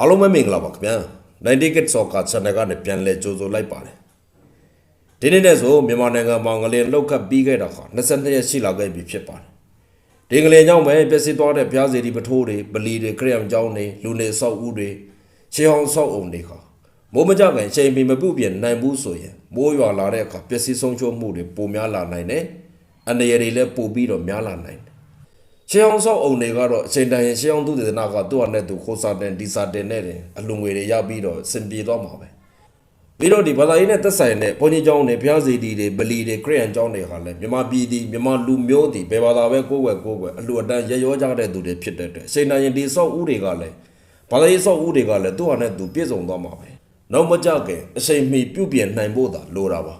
အားလုံးပဲမင်္ဂလာပါခင်ဗျာ90 Kid Soccer Channel ကနေပြန်လဲကြိုဆိုလိုက်ပါတယ်ဒီနေ့နဲ့ဆိုမြန်မာနိုင်ငံမှာငလင်လောက်ခတ်ပြီးခဲ့တာခါ22ရက်ရှိလာခဲ့ပြီဖြစ်ပါတယ်ဒီငလင်ကြောင့်ပဲပျက်စီးသွားတဲ့ဘုရားစီဒီပထိုးတွေပလီတွေခရယံကျောင်းတွေလူနေဆောက်ဦးတွေရှေးဟောင်းဆောက်အုံတွေခါမိုးမကြခင်အချိန်မီမပုပြင်နိုင်ဘူးဆိုရင်မိုးရွာလာတဲ့အခါပျက်စီးဆုံးရှုံးမှုတွေပိုများလာနိုင်တယ်အနေရည်တွေလည်းပိုပြီးတော့များလာနိုင်တယ် ရှေးအောင်ဆောက်အုံတွေကတော့အချိန်တန်ရင်ရှေးအောင်သူတေသနာကသူ့ဟာနဲ့သူခိုးစားတဲ့ဒီစာတင်နဲ့တယ်အလူငွေတွေရပြီးတော့စင်ပြေသွားမှာပဲပြီးတော့ဒီဘာသာရေးနဲ့သက်ဆိုင်တဲ့ဘုန်းကြီးကျောင်းတွေဘုရားစီတီတွေဗလီတွေခရစ်ယာန်ကျောင်းတွေဟာလည်းမြန်မာပြည်ဒီမြန်မာလူမျိုးဒီဘယ်ဘာသာပဲကိုယ်ွယ်ကိုယ်ွယ်အလူအတန်းရရောကြတဲ့သူတွေဖြစ်တဲ့အတွက်အချိန်တန်ရင်ဒီဆောက်ဦးတွေကလည်းဘာသာရေးဆောက်ဦးတွေကလည်းသူ့ဟာနဲ့သူပြည့်စုံသွားမှာပဲနောက်မကြခင်အချိန်မီပြုပြင်နိုင်ဖို့သာလိုတာပါ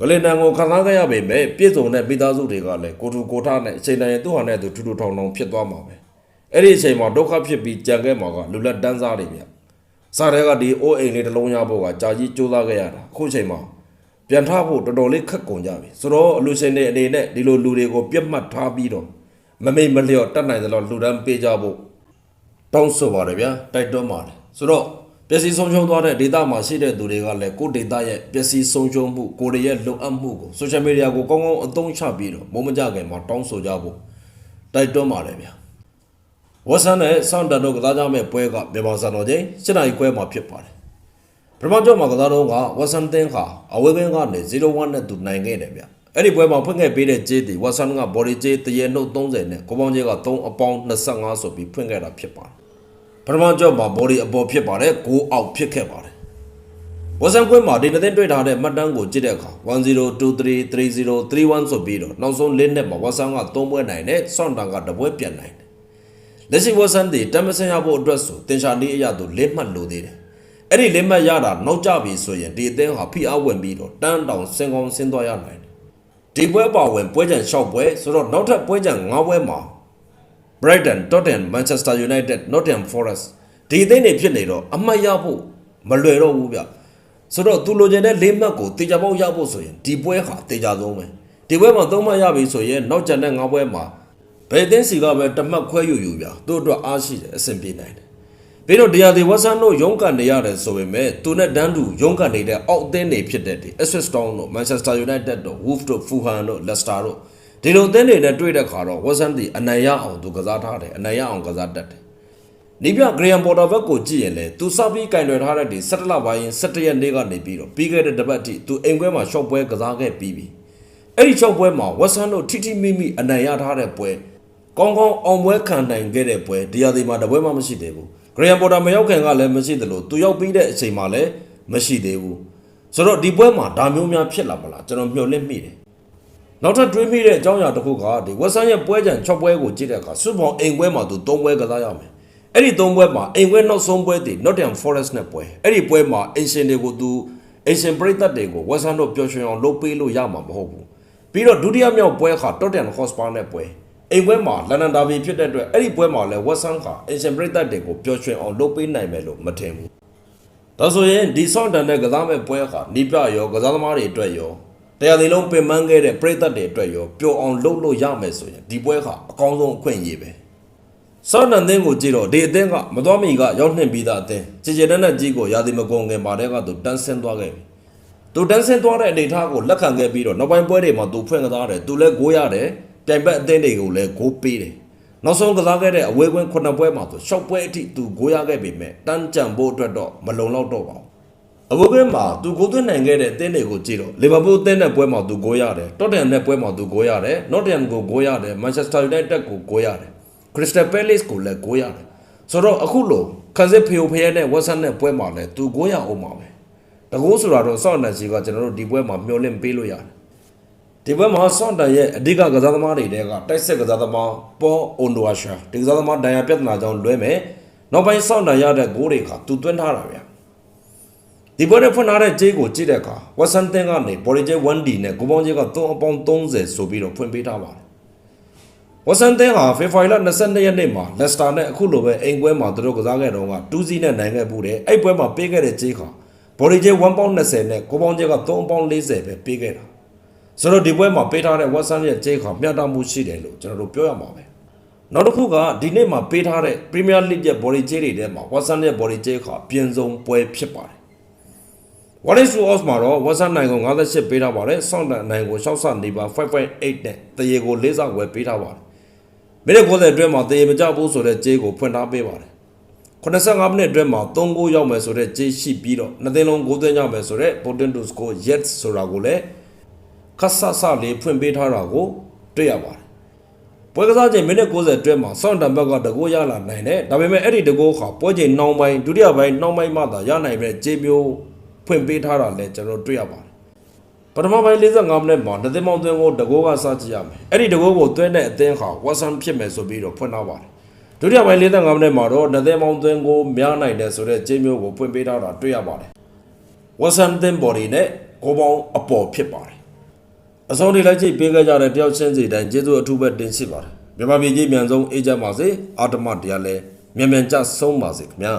ဂလင်တန်ကိုခံစားခဲ့ရပေမဲ့ပြည့်စုံတဲ့မိသားစုတွေကလည်းကိုထူကိုထနဲ့အချိန်တိုင်းသူ့ဟာနဲ့သူထူထူထောင်ထောင်ဖြစ်သွားမှာပဲအဲ့ဒီအချိန်မှာဒုက္ခဖြစ်ပြီးကြံခဲ့မှာကလူလက်တန်းစားတွေဗျစားတဲ့ကဒီအိုးအိမ်လေးတစ်လုံးရဖို့ကကြာကြီးကြိုးစားခဲ့ရတာအခုအချိန်မှာပြန်ထဖို့တော်တော်လေးခက်ကုန်ကြပြီဆိုတော့အလူရှင်တွေအနေနဲ့ဒီလိုလူတွေကိုပြတ်မှတ်ထားပြီးတော့မမိတ်မလျော့တတ်နိုင်သလောက်လူတန်းပေးကြဖို့တောင်းဆိုပါတယ်ဗျာတိုက်တွန်းပါတယ်ဆိုတော့ ပျက်စီးဆုံးရှုံးသွားတဲ့ဒေတာမှာရှိတဲ့သူတွေကလည်းကိုယ့်ဒေတာရဲ့ပျက်စီးဆုံးရှုံးမှုကိုယ်ရဲ့လုံအပ်မှုကိုဆိုရှယ်မီဒီယာကိုကောင်းကောင်းအသုံးချပြီးတော့မုံမကြခင်မှာတောင်းဆိုကြဖို့တိုက်တွန်းပါတယ်ဗျာဝတ်ဆန်နဲ့စောင့်တန်တို့ကစားကြမဲ့ပွဲကမြန်မာစံတော်ချိန်7နိုင်ခွဲမှာဖြစ်ပါတယ်ပထမကြောမှာကစားတော့ကဝတ်ဆန်တင်းဟာအဝေးကင်းကနေ0-1နဲ့သူနိုင်ခဲ့တယ်ဗျအဲ့ဒီပွဲမှာဖွင့်ခဲ့ပေးတဲ့ဂျေးတီဝတ်ဆန်ကဘော်ဒီဂျေးတရေနှုတ်30နဲ့ကိုပေါင်းဂျေးက3အပေါင်း25ဆိုပြီးဖွင့်ခဲ့တာဖြစ်ပါတယ် ပထမကြော့မှာ body အပေါ်ဖြစ်ပါတယ်6အောက်ဖြစ်ခဲ့ပါတယ်ဝဆန်ကွင်းမှာဒီတစ်သိန်းတွေ့ထားတဲ့မှတ်တမ်းကိုကြည့်တဲ့အခါ10233031ဆိုပြီးတော့နောက်ဆုံးလေးနှစ်မှာဝဆန်က3ပွဲနိုင်တယ်ဆွန်တန်ကတပွဲပြန်နိုင်တယ်လက်ရှိဝဆန်ဒီတမဆန်ရဖို့အတွက်ဆိုတင်ရှာနေအရာတို့လေးမှတ်လိုသေးတယ်အဲ့ဒီလေးမှတ်ရတာနောက်ကျပြီဆိုရင်ဒီအသင်းဟာဖိအားဝင်ပြီးတော့တန်းတောင်စင်ကောင်းဆင်းသွားရနိုင်တယ်ဒီပွဲပါဝင်ပွဲကြံ6ပွဲဆိုတော့နောက်ထပ်ပွဲကြံ9ပွဲမှာ Brighton, Tottenham, Manchester United, Nottingham Forest ဒီအသင်းတွေဖြစ်နေတော့အမှတ်ရဖို့မလွယ်တော့ဘူးဗျဆိုတော့သူလိုချင်တဲ့လေးမှတ်ကိုတေချာပေါက်ရဖို့ဆိုရင်ဒီပွဲဟာတေချာဆုံးပဲဒီပွဲမှာသုံးမှတ်ရပြီဆိုရင်နောက်ကျန်တဲ့၅ပွဲမှာဘယ်အသင်းစီကပဲတစ်မှတ်ခွဲယူယူဗျသူ့အတွက်အားရှိတယ်အဆင်ပြေနိုင်တယ်ပြီးတော့ဒီယာဒီဝက်ဆန်တို့ရုန်းကန်နေရတယ်ဆိုပေမဲ့သူနဲ့ဒန်းတူရုန်းကန်နေတဲ့အောက်အသင်းတွေဖြစ်တဲ့ဒီ Ipswich Town တို့ Manchester United တို့ Wolves တို့ Fulham တို့ Leicester တို့ ဒီလိုအသင်းတွေနဲ့တွေ့တဲ့ခါတော့ဝက်ဆန်ဒီအနိုင်ရအောင်သူကစားထားတယ်အနိုင်ရအောင်ကစားတတ်တယ်နီးပြဂရီယန်ပေါ်တာဘက်ကိုကြည့်ရင်လေသူစပြီးကင်တွယ်ထားတဲ့ဒီ17လပိုင်း17ရက်နေ့ကနေပြီးတော့ပြီးခဲ့တဲ့တပတ်အထိသူအိမ်ခွဲမှာရှော့ပွဲကစားခဲ့ပြီးပြီအဲ့ဒီရှော့ပွဲမှာဝက်ဆန်တို့ထိထိမိမိအနိုင်ရထားတဲ့ပွဲကောင်းကောင်းအောင်ပွဲခံနိုင်ခဲ့တဲ့ပွဲဒီရာသီမှာတပွဲမှမရှိသေးဘူးဂရီယန်ပေါ်တာမရောက်ခင်ကလည်းမရှိသလိုသူရောက်ပြီးတဲ့အချိန်မှာလည်းမရှိသေးဘူးဆိုတော့ဒီပွဲမှာဒါမျိုးများဖြစ်လာမလားကျွန်တော်မျှော်လင့်မိတယ် နောက်ထပ်တွေးမိတဲ့အကြောင်းအရာတစ်ခုကဒီဝက်ဆန်ရဲ့ပွဲကြံ6ပွဲကိုကြည့်တဲ့အခါစွတ်ပေါင်အိမ်ပွဲမှာသူ3ပွဲကစားရမယ်အဲ့ဒီ3ပွဲမှာအိမ်ပွဲနောက်ဆုံးပွဲတည် Nottingham Forest နဲ့ပွဲအဲ့ဒီပွဲမှာအင်ရှင်တွေကိုသူအင်ရှင်ပရိသတ်တွေကိုဝက်ဆန်တို့ပျော်ရွှင်အောင်လုပ်ပေးလို့ရမှာမဟုတ်ဘူးပြီးတော့ဒုတိယမြောက်ပွဲခါ Tottenham Hotspur နဲ့ပွဲအိမ်ပွဲမှာလန်ဒန်ဒါဘီဖြစ်တဲ့အတွက်အဲ့ဒီပွဲမှာလည်းဝက်ဆန်ကအင်ရှင်ပရိသတ်တွေကိုပျော်ရွှင်အောင်လုပ်ပေးနိုင်မယ်လို့မထင်ဘူးဒါဆိုရင်ဒီဆော့တန်တဲ့ကစားမဲ့ပွဲခါနီးပြရောကစားသမားတွေအတွက်ရော တရားဒီလုံးပင်ပန်းခဲ့တဲ့ပြည်သက်တွေအတွက်ရောပျော်အောင်လုပ်လို့ရမယ်ဆိုရင်ဒီပွဲခါအကောင်းဆုံးအခွင့်အရေးပဲဆော့တန်သင်းကိုကြည့်တော့ဒီအသင်းကမတော်မီကရောက်နှင်ပြီးသားအသင်းကြည်ကြည်နဲ့နဲ့ကြီးကိုရာသီမကုန်ခင်ပါတဲ့ကသူတန်းဆင်းသွားခဲ့ပြီသူတန်းဆင်းသွားတဲ့အနေအထားကိုလက်ခံခဲ့ပြီးတော့နောက်ပိုင်းပွဲတွေမှာသူဖွင့်ကစားတယ်သူလည်းဂိုးရတယ်ပြိုင်ဘက်အသင်းတွေကိုလည်းဂိုးပေးတယ်နောက်ဆုံးကစားခဲ့တဲ့အဝေးကွင်းခုနှစ်ပွဲမှာဆိုရှော့ပွဲအထိသူဂိုးရခဲ့ပေမဲ့တန်းကြံဖို့အတွက်တော့မလုံလောက်တော့ပါဘူး အဝေးကွင်းမှာသူဂိုးသွင်းနိုင်ခဲ့တဲ့အသင်းတွေကိုကြည့်တော့လီဗာပူးအသင်းနဲ့ပွဲမှာသူဂိုးရတယ်တော့တန်နဲ့ပွဲမှာသူဂိုးရတယ်နော့တန်ကိုဂိုးရတယ်မန်ချက်စတာယူနိုက်တက်ကိုဂိုးရတယ်ခရစ္စတယ်ပဲလေစ်ကိုလည်းဂိုးရတယ်ဆိုတော့အခုလိုခန်းစစ်ဖေယိုဖရဲနဲ့ဝက်ဆန်နဲ့ပွဲမှာလည်းသူဂိုးရအောင်ပါပဲတကူဆိုတာတော့စောင့်နေစီကကျွန်တော်တို့ဒီပွဲမှာမျှော်လင့်ပေးလို့ရတယ်ဒီဘက်မှာဆွန်တန်ရဲ့အဓိကကစားသမားတွေတဲကတိုက်ဆက်ကစားသမားပေါ်အွန်ဒိုဝါရှာဒီကစားသမားဒိုင်ယာပြဿနာကြောင့်လွဲမယ်နောက်ပိုင်းဆွန်တန်ရတဲ့ဂိုးတွေကသူသွင်းထားတာဗျာ ဒီပွဲနဲ့ဖွင့်ထားတဲ့ဂျေးကိုကြည့်တဲ့အခါဝက်ဆန်တင်ကနေဘော်လီဂျေ 1D နဲ့ဂိုးပေါင်းဂျေက3အပေါင်း30ဆိုပြီးတော့ဖွင့်ပေးထားပါတယ်ဝက်ဆန်တင်ဟာဖေဖော်ဝါရီလ22ရက်နေ့မှာလက်စတာနဲ့အခုလိုပဲအိမ်ပွဲမှာသူတို့ကစားခဲ့တော့က2စီးနဲ့နိုင်ခဲ့မှုတယ်အဲ့ပွဲမှာပေးခဲ့တဲ့ဂျေးကဘော်လီဂျေ1ပေါင်း20နဲ့ဂိုးပေါင်းဂျေက3ပေါင်း40ပဲပေးခဲ့တာဆိုတော့ဒီပွဲမှာပေးထားတဲ့ Watson ရဲ့ကြေးခါမျှတမှုရှိတယ်လို့ကျွန်တော်တို့ပြောရမှာပဲနောက်တစ်ခုကဒီနေ့မှာပေးထားတဲ့ Premier League ရဲ့ body ကြေးတွေထဲမှာ Watson ရဲ့ body ကြေးခါအပြင်းဆုံးပွဲဖြစ်ပါတယ် What is to us မှာတော့ Watson နိုင်ကို58ပေးထားပါတယ်။ဆောင်းတန်နိုင်ကိုရှောက်ဆနေပါ5.8နဲ့တရေကို၄ဆဝယ်ပေးထားပါတယ်။မိနစ်90အတွင်းမှာတရေမကြဘူးဆိုတဲ့ကြေးကိုဖွင့်ထားပေးပါတယ်။85မိနစ်အတွင်းမှာ3ဂိုးရောက်မယ်ဆိုတဲ့ကြေးရှိပြီးတော့နှစ်သိန်းလုံး9သိန်းရောက်မယ်ဆိုတဲ့ Potent to score yes ဆိုတာကိုလည်းခက်ဆဆလေးဖွင့်ပေးထားတာကိုတွေ့ရပါတယ်။ပွဲကစားချိန်မိနစ်90အတွင်းမှာဆောင်းတန်ဘက်ကတကိုးရလာနိုင်တယ်။ဒါပေမဲ့အဲ့ဒီတကိုးခါပွဲချိန်နှောင်းပိုင်းဒုတိယပိုင်းနှောင်းပိုင်းမှသာရနိုင်တဲ့ကြေးမျိုး ဖွင့်ပေးထားတာလည်းကျွန်တော်တွေ့ရပါတယ်။ပထမပိုင်း45မိနစ်မှာနှစ်သိန်းမောင်သွင်းကိုတကိုးကစကြည့်ရမယ်။အဲ့ဒီတကိုးကိုသွင်းတဲ့အသင်းခါဝတ်ဆန်ဖြစ်မယ်ဆိုပြီးတော့ဖွင့်ထားပါတယ်။ဒုတိယပိုင်း45မိနစ်မှာတော့နှစ်သိန်းမောင်သွင်းကိုများနိုင်တယ်ဆိုတဲ့ကြေးမျိုးကိုဖွင့်ပေးထားတာတွေ့ရပါတယ်။ဝတ်ဆန်တင်ဘော်ဒီနဲ့ကိုပေါင်းအပေါ်ဖြစ်ပါတယ်အဆုံးထိလိုက်ချိတ်ပေးခဲ့ကြတဲ့တယောက်ချင်းစီတိုင်းကျေးဇူးအထူးပဲတင်ရှိပါတယ်မြန်မာပြည်ကြီးမြန်ဆုံးအေးချမ်းပါစေအာတမတရားလဲမြန်မြန်ကြဆုံးပါစေခင်ဗျာ